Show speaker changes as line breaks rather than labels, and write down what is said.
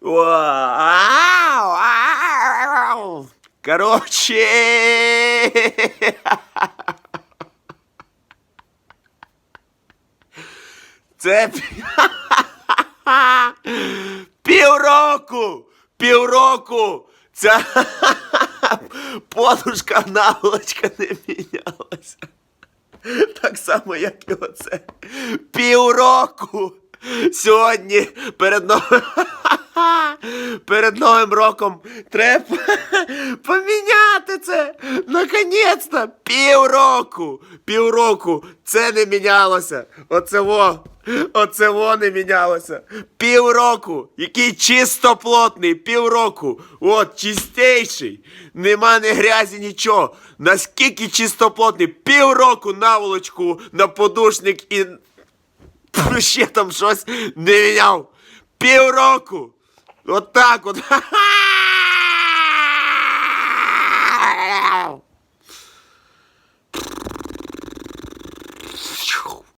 Вау! Ау! Короче. Це пі- півроку! Півроку! Ця подушка наволочка не мінялася. Так само, як і оце. Півроку. Сьогодні перед новим, перед новим роком треба поміняти це. Наконець-то півроку. Півроку. Це не мінялося. Оце во. Оце во не мінялося. Півроку. Який чистоплотний. Півроку. От, чистейший. Нема ні грязі, нічого. Наскільки чистоплотний. Півроку наволочку на подушник і ще там щось не міняв. Півроку. Отак от.